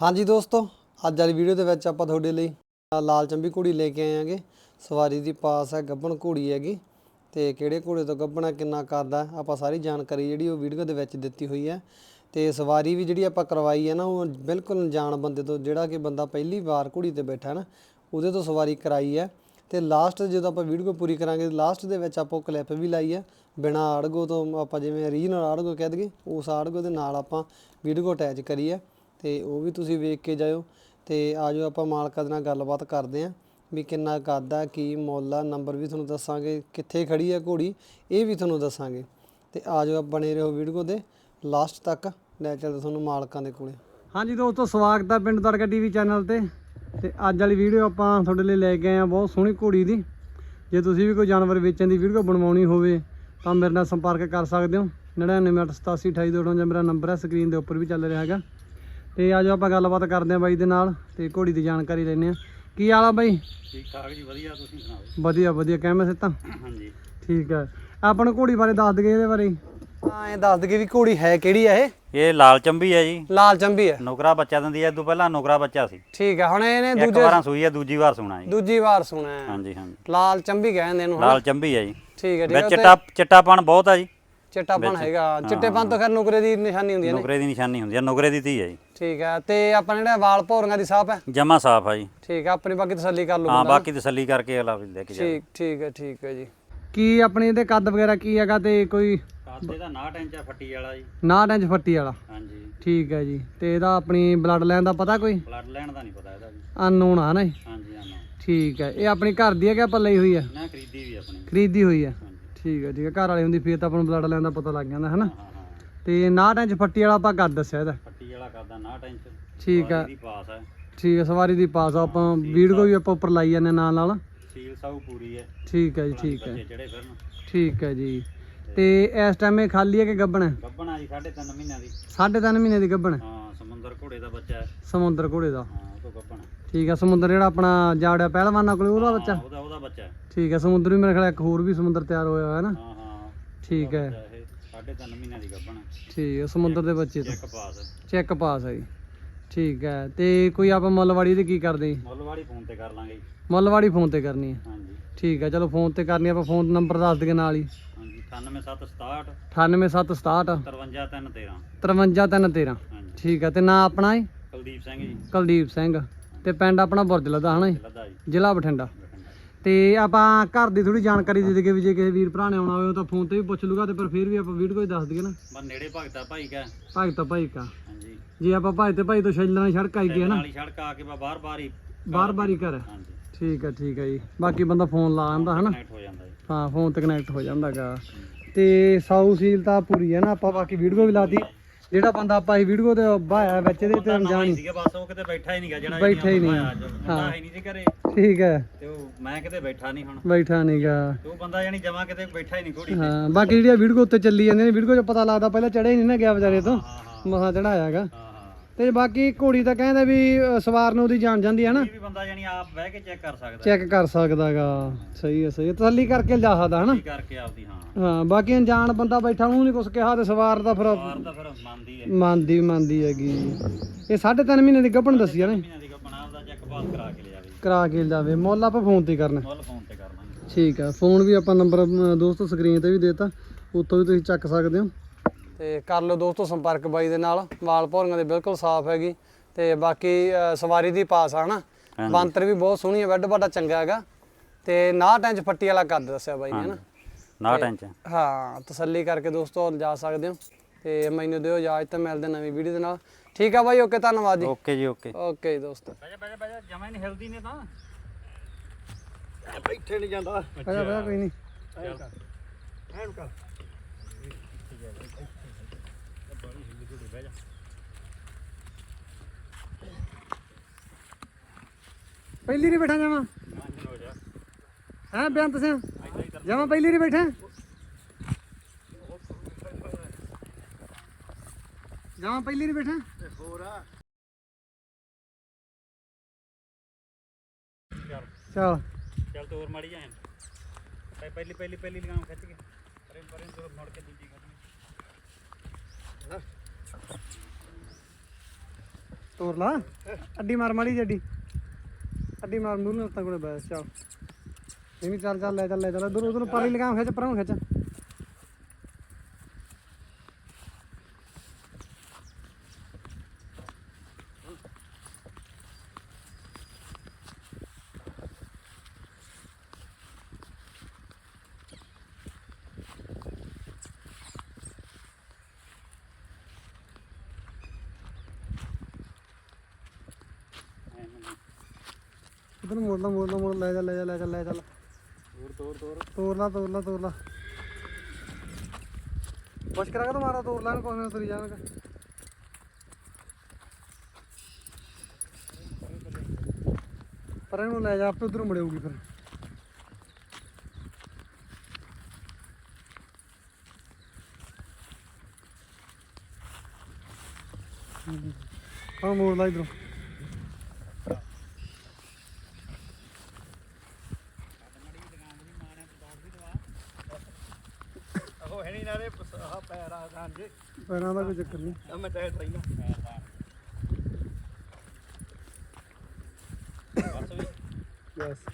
ਹਾਂਜੀ ਦੋਸਤੋ, ਅੱਜ ਵਾਲੀ ਵੀਡੀਓ ਦੇ ਵਿੱਚ ਆਪਾਂ ਤੁਹਾਡੇ ਲਈ ਲਾਲ ਚੰਬੀ ਘੋੜੀ ਲੈ ਕੇ ਆਏ ਆਂਗੇ ਸਵਾਰੀ ਦੀ ਪਾਸ ਹੈ ਗੱਬਣ ਘੋੜੀ ਹੈਗੀ ਤੇ ਕਿਹੜੇ ਘੋੜੇ ਤੋਂ ਗੱਬਣਾ ਕਿੰਨਾ ਕਰਦਾ ਆਪਾਂ ਸਾਰੀ ਜਾਣਕਾਰੀ ਜਿਹੜੀ ਉਹ ਵੀਡੀਓ ਦੇ ਵਿੱਚ ਦਿੱਤੀ ਹੋਈ ਹੈ। ਤੇ ਸਵਾਰੀ ਵੀ ਜਿਹੜੀ ਆਪਾਂ ਕਰਵਾਈ ਹੈ ਨਾ, ਉਹ ਬਿਲਕੁਲ ਅਣਜਾਣ ਬੰਦੇ ਤੋਂ, ਜਿਹੜਾ ਕਿ ਬੰਦਾ ਪਹਿਲੀ ਵਾਰ ਘੋੜੀ ਤੇ ਬੈਠਾ ਨਾ, ਉਹਦੇ ਤੋਂ ਸਵਾਰੀ ਕਰਾਈ ਹੈ। ਤੇ ਲਾਸਟ ਜਦੋਂ ਆਪਾਂ ਵੀਡੀਓ ਪੂਰੀ ਕਰਾਂਗੇ ਲਾਸਟ ਦੇ ਵਿੱਚ ਆਪਾਂ ਉਹ ਕਲਿੱਪ ਵੀ ਲਾਈ ਹੈ। ਬਿਨਾ ਆੜਗੋ ਤੋਂ ਆਪਾਂ ਜਿਵੇਂ ਰੀਜਨਲ ਆੜਗੋ ਕਹਿ ਦਈਏ, ਉਸ ਆੜਗੋ ਦੇ ਨਾਲ ਆਪਾਂ ਵੀਡੀਓ ਅਟੈਚ ਕਰੀ ਹੈ। ਅਤੇ ਉਹ ਵੀ ਤੁਸੀਂ ਵੇਖ ਕੇ ਜਾਇਓ ਅਤੇ ਆ ਜਾਓ ਆਪਾਂ ਮਾਲਕਾਂ ਦੇ ਨਾਲ ਗੱਲਬਾਤ ਕਰਦੇ ਹਾਂ ਵੀ ਕਿੰਨਾ ਕਰਦਾ ਕੀ ਮੁੱਲ ਆ, ਨੰਬਰ ਵੀ ਤੁਹਾਨੂੰ ਦੱਸਾਂਗੇ, ਕਿੱਥੇ ਖੜੀ ਹੈ ਘੋੜੀ, ਇਹ ਵੀ ਤੁਹਾਨੂੰ ਦੱਸਾਂਗੇ। ਤੇ ਆਜੋ ਆਪ ਬਣੇ ਰਹੋ ਵੀਡੀਓ ਦੇ ਲਾਸਟ ਤੱਕ, ਲੈ ਚੱਲਦੇ ਤੁਹਾਨੂੰ ਮਾਲਕਾਂ ਦੇ ਕੋਲੇ। ਹਾਂਜੀ ਦੋਸਤੋ, ਸਵਾਗਤ ਆ ਪਿੰਡ ਦਰਗਾ ਟੀਵੀ ਚੈਨਲ ਤੇ। ਤੇ ਅੱਜ ਵਾਲੀ ਵੀਡੀਓ ਆਪਾਂ ਤੁਹਾਡੇ ਲਈ ਲੈ ਕੇ ਆਏ ਆ, ਬਹੁਤ ਸੋਹਣੀ ਘੋੜੀ ਦੀ। ਜੇ ਤੁਸੀਂ ਵੀ ਕੋਈ ਜਾਨਵਰ ਵੇਚਣ ਦੀ ਵੀਡੀਓ ਬਣਵਾਉਣੀ ਹੋਵੇ, ਤਾਂ ਮੇਰੇ ਨਾਲ ਸੰਪਰਕ ਕਰ ਸਕਦੇ ਹੋ। 99882882 ਜਾਂ ਮੇਰਾ ਨੰਬਰ ਹੈ ਸਕਰੀਨ ਦੇ ਉੱਪਰ ਵੀ ਚੱਲ ਰਿਹਾ ਹੈਗਾ। ਤੇ ਆਜੋ ਆਪਾਂ ਗੱਲਬਾਤ ਕਰਦੇ ਆਂ ਬਾਈ ਦੇ ਨਾਲ ਤੇ ਘੋੜੀ ਦੀ ਜਾਣਕਾਰੀ ਲੈਣੇ ਆ ਕੀ ਹਾਲ ਆ ਬਾਈ? ਠੀਕ ਠਾਕ ਜੀ ਵਧੀਆ ਤੁਸੀਂ ਸੁਣਾਓ? ਵਧੀਆ ਵਧੀਆ। ਕਿਵੇਂ ਸਿੱਤਾ ਹਾਂਜੀ। ਠੀਕ ਹੈ ਆਪਾਂ ਨੂੰ ਘੋੜੀ ਬਾਰੇ ਦੱਸ ਦਈਏ ਇਹਦੇ ਬਾਰੇ। ਹਾਂ ਇਹ ਦੱਸ ਦਈਏ ਵੀ ਘੋੜੀ ਹੈ ਕਿਹੜੀ ਹੈ ਇਹ? ਇਹ ਲਾਲ ਚੰਬੀ ਹੈ ਜੀ। ਲਾਲ ਚੰਬੀ ਹੈ ਨੁਕਰਾ ਬੱਚਾ ਦਿੰਦੀ ਇਹ ਤੋਂ ਪਹਿਲਾਂ ਨੁਕਰਾ ਬੱਚਾ ਸੀ। ਠੀਕ ਹੈ ਹੁਣ ਇਹਨੇ ਇੱਕ ਦੂਜੇ ਵਾਰਾਂ ਸੂਈ ਹੈ ਦੂਜੀ ਵਾਰ ਸੁਣਾ ਜੀ। ਦੂਜੀ ਵਾਰ ਸੁਣਿਆ ਹੈ। ਹਾਂਜੀ ਹਾਂਜੀ। ਲਾਲ ਚੰਬੀ ਕਹਿੰਦੇ ਇਹਨੂੰ ਹਨਾ? ਲਾਲ ਚੰਬੀ ਹੈ ਜੀ। ਠੀਕ ਹੈ ਠੀਕ ਹੈ ਵਿੱਚ ਚਿੱਟਾ ਚਿੱਟਾਪਣ ਬਹੁਤ ਹੈ ਜੀ। ਚਿੱਟਾਪਨ ਹੈਗਾ। ਚਿੱਟੇਪਨ ਤੋਂ ਖੈਰ ਨੁਕਰੇ ਦੀ ਨਿਸ਼ਾਨੀ ਹੁੰਦੀ ਹੈ ਨੇ ਨੁਕਰੇ ਦੀ ਨਿਸ਼ਾਨੀ ਹੁੰਦੀ ਹੈ। ਨੁਕਰੇ ਦੀ ਧੀ ਹੈ ਜੀ। ਠੀਕ ਹੈ ਤੇ ਆਪਾਂ ਜਿਹੜਾ ਵਾਲ ਭੌਰੀਆਂ ਦੀ ਸਾਫ਼ ਹੈ? ਜਮਾ ਸਾਫ਼ ਹੈ ਜੀ। ਠੀਕ ਹੈ ਆਪਣੀ ਬਾਕੀ ਤਸੱਲੀ ਕਰ ਲਓ ਹਾਂ। ਬਾਕੀ ਤਸੱਲੀ ਕਰਕੇ ਅਗਲਾ ਵੀ ਲੈ ਕੇ ਜਾ ਠੀਕ ਠੀਕ ਹੈ ਠੀਕ ਹੈ ਜੀ। ਕੀ ਆਪਣੀ ਇਹਦੇ ਕੱਦ ਵਗੈਰਾ ਕੀ ਹੈਗਾ ਤੇ ਕੋਈ ਕਾਦੇ ਦਾ 69 ਇੰਚ ਆ ਫੱਟੀ ਵਾਲਾ ਜੀ। 9 ਇੰਚ ਫੱਟੀ ਵਾਲਾ? ਹਾਂਜੀ। ਠੀਕ ਹੈ ਜੀ। ਤੇ ਇਹਦਾ ਆਪਣੀ ਬਲੱਡ ਲਾਈਨ ਦਾ ਪਤਾ ਕੋਈ? ਬਲੱਡ ਲੈਣ ਦਾ ਨਹੀਂ ਪਤਾ ਇਹਦਾ ਜੀ। ਅਨਨੋਨ ਆ ਨਾ? ਹਾਂਜੀ ਹਾਂ ਨਾ ਠੀਕ ਹੈ ਇਹ ਆਪਣੀ ਘਰ ਦੀ ਹੈ ਕਿ ਆਪਾਂ ਲਈ ਹੋਈ ਹੈ? ਨਾ ਖਰੀਦੀ ਵੀ ਆਪਣੀ। ਖਰੀਦੀ ਹੋਈ ਹੈ। ਠੀਕ ਹੈ ਠੀਕ ਹੈ। ਘਰ ਵਾਲੀ ਹੁੰਦੀ ਫੇਰ ਤਾਂ ਆਪਾਂ ਨੂੰ ਬਲੱਡ ਲਾਈਨ ਦਾ ਪਤਾ ਲੱਗ ਜਾਂਦਾ ਹੈ ਨਾ ਹਾਂ ਹਾਂ ਤੇ 9 ਇੰਚ ਫੱਟੀ ਵਾਲਾ ਆਪਾਂ ਕੱਦ ਦੱਸਿਆ ਇਹਦਾ। ਫੱਟੀ ਵਾਲਾ ਕਰਦਾ 69 ਇੰਚ ਠੀਕ ਹੈ। ਦੀ ਪਾਸ ਹੈ। ਠੀਕ ਹੈ ਸਵਾਰੀ ਦੀ ਪਾਸ ਆ ਆਪਾਂ ਵੀਡੀਓ ਵੀ ਆਪਾਂ ਉੱਪਰ ਲਾਈ ਜਾਂਦੇ ਨਾਲ ਨਾਲ। ਸੀਲ ਸਾਊ ਪੂਰੀ ਹੈ। ਠੀਕ ਹੈ ਜੀ ਠੀਕ ਹੈ। ਬੱਚੇ ਜਿਹੜੇ ਫਿਰਨ। ਠੀਕ ਹੈ ਜੀ। ਤੇ ਇਸ ਟਾਈਮ ਇਹ ਖਾਲੀ ਹੈ ਕਿ ਗੱਬਣ? ਹੈ ਗੱਬਣਾ ਜੀ 3.5 ਮਹੀਨਿਆਂ ਦੀ। ਸਾਢੇ ਤਿੰਨ ਮਹੀਨੇ ਦੀ ਗੱਬਣ। ਹੈ ਹਾਂ ਸਮੁੰਦਰ ਘੋੜੇ ਦਾ ਬੱਚਾ ਹੈ। ਸਮੁੰਦਰ ਘੋੜੇ ਦਾ। ਹਾਂ ਉਹ ਤੋਂ ਗੱਬਣਾ ਠੀਕ ਹੈ ਸਮੁੰਦਰ ਜਿਹੜਾ ਆਪਣਾ ਜਾੜਿਆ ਪਹਿਲਵਾਨਾਂ ਕੋਲੇ ਉਹਦਾ ਬੱਚਾ? ਉਹਦਾ ਉਹਦਾ ਬੱਚਾ। ਹੈ ਠੀਕ ਹੈ ਸਮੁੰਦਰ ਵੀ ਮੇਰੇ ਖਿਆਲ ਇੱਕ ਹੋਰ ਵੀ ਸਮੁੰਦਰ ਤਿਆਰ ਹੋਇਆ ਹੋਇਆ ਹੈ ਨਾ? ਹਾਂ ਹਾਂ। ਠੀਕ ਹੈ। ਬੱਚਾ ਇਹ 3.5 ਮਹੀਨਿਆਂ ਦੀ ਗੱਬਣਾ ਠੀਕ ਹੈ ਸਮੁੰਦਰ ਦੇ ਬੱਚੇ ਤੋਂ। ਪਾਸ ਚੈੱਕ ਪਾਸ ਹੈ ਜੀ। ਠੀਕ ਹੈ ਤੇ ਕੋਈ ਆਪਾਂ ਮੁੱਲਵਾੜੀ ਦੀ ਕੀ ਕਰਦੇ? ਜੀ ਮੁੱਲਵਾੜੀ ਫੋਨ ਤੇ ਕਰ ਲਾਂਗੇ ਜੀ। ਮੁੱਲਵਾੜੀ ਫੋਨ ਤੇ ਕਰਨੀ ਹੈ ਹਾਂਜੀ। ਠੀਕ ਹੈ ਚਲੋ ਫੋਨ ਤੇ ਕਰਨੀ ਆਪਾਂ ਫੋਨ ਨੰਬਰ ਦੱਸ ਦਈਏ ਨਾਲ ਹੀ। ਹਾਂਜੀ 98767 98767 53313 53313 ਹਾਂਜੀ। ਠੀਕ ਹੈ ਤੇ ਨਾਂ ਆਪਣਾ ਹੈ ਕੁਲਦੀਪ ਸਿੰਘ ਜੀ। ਕੁਲਦੀਪ ਸਿੰਘ। ਤੇ ਪਿੰਡ ਆਪਣਾ ਬੁਰਜ ਲਦਾ ਹਨਾ ਜੀ? ਲੱਦਾ ਜੀ ਜ਼ਿਲ੍ਹਾ ਬਠਿੰਡਾ। ਤੇ ਆਪਾਂ ਘਰ ਦੀ ਥੋੜੀ ਜਾਣਕਾਰੀ ਦੇ ਦੇਗੇ ਵੀ ਜੇ ਕਿਸੇ ਵੀਰ ਭਰਾ ਨੇ ਆਉਣਾ ਹੋਵੇ ਉਹ ਤਾਂ ਫੋਨ ਤੇ ਵੀ ਪੁੱਛ ਲੂਗਾ ਤੇ ਪਰ ਫਿਰ ਵੀ ਆਪਾਂ ਵੀਡੀਓ ਕੋਈ ਦੱਸ ਦਈਏ ਨਾ। ਬਸ ਨੇੜੇ ਭਗਤਾ ਭਾਈ ਕਾ। ਭਗਤ ਭਾਈ ਕਾ। ਹਾਂਜੀ। ਜੇ ਆਪਾਂ ਭਾਈ ਤੇ ਭਾਈ ਤੋਂ ਛੱਲਣਾ ਸੜਕ ਆਈ ਗਿਆ ਨਾ। ਨਾਲੀ ਸੜਕ ਆ ਕੇ ਬਾਹਰ ਬਾਹਰ ਹੀ ਬਾਰ ਬਾਰੀ ਘਰ। ਹੈ। ਹਾਂਜੀ। ਠੀਕ ਹੈ ਠੀਕ ਹੈ ਜੀ। ਬਾਕੀ ਬੰਦਾ ਫੋਨ ਲਾ ਆਂਦਾ ਹਨਾ? ਕਨੈਕਟ ਹੋ ਜਾਂਦਾ ਜੀ। ਹਾਂ ਫੋਨ ਤੇ ਕਨੈਕਟ ਹੋ ਜਾਂਦਾਗਾ। ਤੇ ਸਾਊ ਸੀਲ ਤਾਂ ਪੂਰੀ ਹੈ ਨਾ ਆਪਾਂ ਬਾਕੀ ਵੀਡੀਓ ਵੀ ਲਾਤੀ ਜਿਹੜਾ ਬੰਦਾ ਆਪਾਂ ਇਹ ਵੀਡੀਓ ਤੇ ਬਾਇਆ ਵਿੱਚ ਇਹਦੇ ਤੇ ਅਣਜਾਣ ਹੀ ਸੀਗਾ ਬਸ ਉਹ ਕਿਤੇ ਬੈਠਾ ਹੀ ਨਹੀਂਗਾ ਜਿਹੜਾ ਬੈਠਾ ਹੀ ਨਹੀਂ। ਹਾਂ। ਹੈ ਨਹੀਂ ਸੀ ਘਰੇ। ਠੀਕ ਹੈ। ਤੇ ਉਹ ਮੈਂ ਕਿਤੇ ਬੈਠਾ ਨਹੀਂ ਹੁਣ। ਬੈਠਾ ਨਹੀਂਗਾ। ਉਹ ਬੰਦਾ ਯਾਨੀ ਜਮਾ ਕਿਤੇ ਬੈਠਾ ਹੀ ਨਹੀਂ ਘੋੜੀ ਤੇ। ਹਾਂ ਬਾਕੀ ਜਿਹੜੀਆਂ ਵੀਡੀਓ ਉੱਤੇ ਚੱਲੀ ਜਾਂਦੀਆਂ ਨੇ ਵੀਡੀਓ 'ਚ ਪਤਾ ਲੱਗਦਾ ਪਹਿਲਾਂ ਚੜਿਆ ਹੀ ਨਹੀਂ ਨਾ ਗਿਆ ਵਿਚਾਰੇ ਤੋਂ। ਹਾਂ ਹਾਂ ਮਸਾਂ ਚੜਾਇਆਗਾ ਤੇ ਬਾਕੀ ਘੋੜੀ ਤਾਂ ਕਹਿੰਦੇ ਵੀ ਅ, ਸਵਾਰ ਨੂੰ ਉਹਦੀ ਜਾਣ ਜਾਂਦੀ ਹੈ ਨਾ। ਇਹ ਵੀ ਬੰਦਾ ਯਾਨੀ ਆਪ ਬਹਿ ਕੇ ਚੈੱਕ ਕਰ ਸਕਦਾ। ਚੈੱਕ ਕਰ ਸਕਦਾਗਾ। ਸਹੀ ਹੈ ਸਹੀ ਹੈ। ਤਸੱਲੀ ਕਰਕੇ ਲਿਜਾ ਸਕਦਾ ਹਨਾ? ਕੀ ਕਰਕੇ ਆਪਦੀ ਹਾਂ। ਹਾਂ ਬਾਕੀ ਅਣਜਾਣ ਬੰਦਾ ਬੈਠਾ ਉਹਨੂੰ ਨਹੀਂ ਕੁਝ ਕਿਹਾ ਤੇ ਸਵਾਰ ਦਾ ਫਿਰ ਬਾਹਰ ਤਾਂ ਫਿਰ ਮੰਨਦੀ ਹੈ। ਮੰਨਦੀ ਮੰਨਦੀ ਹੈਗੀ। ਇਹ 3.5 ਮਹੀਨੇ ਦੀ ਗੱਭਣ ਦੱਸੀ ਆ ਨੇ। ਮਹੀਨਿਆਂ ਦੀ ਬਣਾ ਦਾ ਚੈੱਕ ਪਾਸ ਕਰਾ ਕੇ ਲਿਆਵੇ ਕਰਾ ਕੇ ਜਾਵੇ ਮੁੱਲ ਆਪਾਂ ਫੋਨ ਤੇ ਕਰਨਾ। ਮੁੱਲ ਫੋਨ ਤੇ ਕਰ ਲਾਂਗੇ। ਠੀਕ ਆ ਫੋਨ ਵੀ ਆਪਾਂ ਨੰਬਰ ਦੋਸਤੋ ਸਕਰੀਨ ਤੇ ਵੀ ਦੇਤਾ। ਉੱਥੋਂ ਵੀ ਤੁਸੀਂ ਚੱਕ ਸਕਦੇ ਹੋ। ਤੇ ਕਰ ਲਓ ਦੋਸਤੋ ਸੰਪਰਕ ਬਾਈ ਦੇ ਨਾਲ। ਭੌਰੀਆਂ ਦੇ ਬਿਲਕੁਲ ਸਾਫ਼ ਹੈਗੀ। ਤੇ ਬਾਕੀ ਅ, ਸਵਾਰੀ ਦੀ ਪਾਸ ਆ ਹਨਾ। ਹਾਂਜੀ। ਬੰਤਰ ਵੀ ਬਹੁਤ ਸੋਹਣੀ ਹੈ ਵੱਡ ਵੱਡਾ ਚੰਗਾ ਹੈਗਾ। ਤੇ 69 ਇੰਚ ਫੱਟੀ ਵਾਲਾ ਕੱਦ ਦੱਸਿਆ ਬਾਈ ਨੇ ਹਨਾ। ਨਾ ਟੈਨਸ਼ਨ ਹਾਂ ਤਸੱਲੀ ਕਰਕੇ ਦੋਸਤੋ ਜਾ ਸਕਦੇ ਹੋ। ਤੇ ਮੈਨੂੰ ਦਿਓ ਇਜਾਜ਼ਤ ਤੇ ਮਿਲਦੇ ਨਵੀਂ ਵੀਡੀਓ ਦੇ ਨਾਲ। ਠੀਕ ਆ ਬਾਈ ਓਕੇ ਧੰਨਵਾਦ ਜੀ। ਓਕੇ ਜੀ ਓਕੇ। ਓਕੇ ਜੀ ਦੋਸਤੋ। ਬੈਜਾ ਬੈਜਾ ਬੈਜਾ ਜਮਾ ਨਹੀਂ ਹਿਲਦੀ ਨੇ ਤਾਂ। ਬੈਠੇ ਨਹੀਂ ਜਾਂਦਾ। ਬੈਠਾ ਬੈਠਾ ਕੋਈ ਨਹੀਂ ਪਹਿਲੀ ਰੀ ਬੈਠਾ ਜਾਵਾਂ? ਹਾਂ ਬੇਅੰਤ ਸਿੰਘ? ਜਾਵਾਂ ਪਹਿਲੀ ਰੀ ਬੈਠਾ? ਜਾਵਾਂ ਪਹਿਲੀ ਰੀ ਬੈਠਾ? ਚਲ। ਚੱਲ ਤੋਰ ਮਾੜੀ ਜਾਏ ਪਹਿਲੀ ਪਹਿਲੀ ਪਹਿਲੀ ਲਗਾਮ ਖਿੱਚ ਕੇ। ਪਰੇ ਪਰੇ ਤੋਂ ਮੁੜ ਕੇ ਦੂਜੀ ਕਰਨੀ ਤੋਰ ਲਾ। ਅੱਡੀ ਮਾਰ ਮਾੜੀ ਜੱਡੀ ਅੱਡੀ। ਮਾਰ ਮੂੰਹ ਨੂੰ ਤਾਂ ਕੋਲੇ ਬੈਸ ਚੱਲ ਨਹੀਂ ਚੱਲ ਚੱਲ ਲੈ ਚੱਲ ਲੈ, ਚੱਲ ਉਧਰ ਉਧਰ ਪਰਲੀ ਲਗਾਮ ਖਿੱਚ, ਪਰਾਂ ਨੂੰ ਖਿੱਚ। ਉਧਰ ਮੋੜ ਲਾ ਮੋੜ ਲਾ ਮੋੜ ਲੈ ਚੱਲ ਲੈ ਚੱਲ ਲੈ ਚੱਲ ਲੈ ਚੱਲ। ਤੋਰ ਤੋਰ ਤੋਰ। ਤੋਰ ਲਾ ਤੋਰ ਲਾ ਤੋਰ ਲਾ ਬਸ ਕਰਾ ਕੇ ਮਾਰਾ ਤੋਰ ਲਾ ਨੂੰ ਕੋਈ ਨਾ ਤੁਰੀ ਜਾਣਗਾ ਪਰ ਇਹਨੂੰ ਲੈ ਜਾ ਆਪੇ ਉਧਰੋਂ ਮੁੜੇਊਗੀ ਫਿਰ। ਹਾਂ। ਮੋੜ ਲਾ ਇਧਰੋਂ। ਉਹ ਹੈ ਨਹੀਂ ਨਾਰੇ ਆਹ ਪੈਰ ਆ ਗਾਂ ਜੇ ਪੈਰਾਂ ਦਾ ਕੋਈ ਚੱਕਰ ਨਹੀਂ। ਮੈਂ ਟਾਇਰ ਨਾ ਬਸ ਵੀ। ਯੈਸ